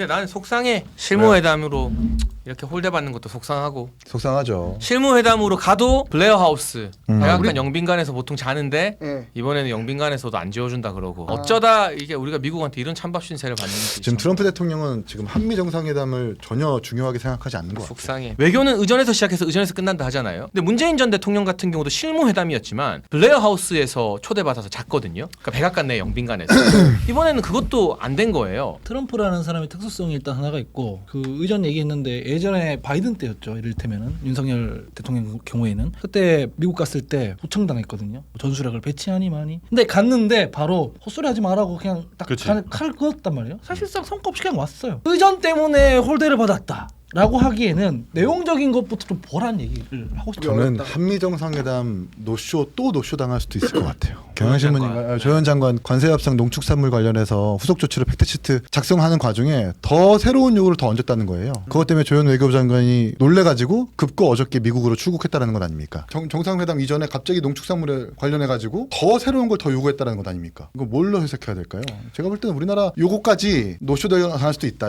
근데 나는 속상해. 실무회담으로 이렇게 홀대받는 것도 속상하고 속상하죠. 실무회담으로 가도 블레어 하우스 음. 백악관 영빈관에서 보통 자는데 예. 이번에는 영빈관에서도 안 지어준다 그러고 아. 어쩌다 이게 우리가 미국한테 이런 찬밥 신세를 받는지 지금 트럼프 대통령은 지금 한미 정상회담을 전혀 중요하게 생각하지 않는 것 같아요. 속상해. 외교는 의전에서 시작해서 의전에서 끝난다 하잖아요. 근데 문재인 전 대통령 같은 경우도 실무회담이었지만 블레어 하우스에서 초대받아서 잤거든요. 그러니까 백악관 내 영빈관에서 이번에는 그것도 안 된 거예요. 트럼프라는 사람의 특수성이 일단 하나가 있고 그 의전 얘기했는데 예전에 바이든 때였죠. 이를테면은 윤석열 대통령 경우에는 그때 미국 갔을 때 도청당했거든요. 전술핵을 배치하니 마니. 근데 갔는데 바로 헛소리하지 말라고 그냥 딱 그치. 칼, 칼을 그었단 말이에요. 사실상 성과 없이 그냥 왔어요. 의전 때문에 홀대를 받았다. 라고 하기에는 내용적인 것부터 좀 보란 얘기를 하고 싶어요. 저는 어렵다. 한미 정 상회담 노쇼 또 노쇼 당할 수도 있을 것 같아요. 장관. 경향신문인가 조현 장관 관세협상 농축산물 관련해서 후속 조치로 팩트시트 작성하는 과정에 더 새로운 요구를 더 얹었다는 거예요. 그것 때문에 조현 외교부 장관이 놀래가지고 급고 어저께 미국으로 출국했다는 것 아닙니까? 정, 정상회담 이전에 갑자기 농축산물에 관련해 가지고 더 새로운 걸 더 요구했다는 것 아닙니까? 이거 뭘로 해석해야 될까요? 제가 볼 때는 우리나라 요거까지 노쇼 당할 수도 있다.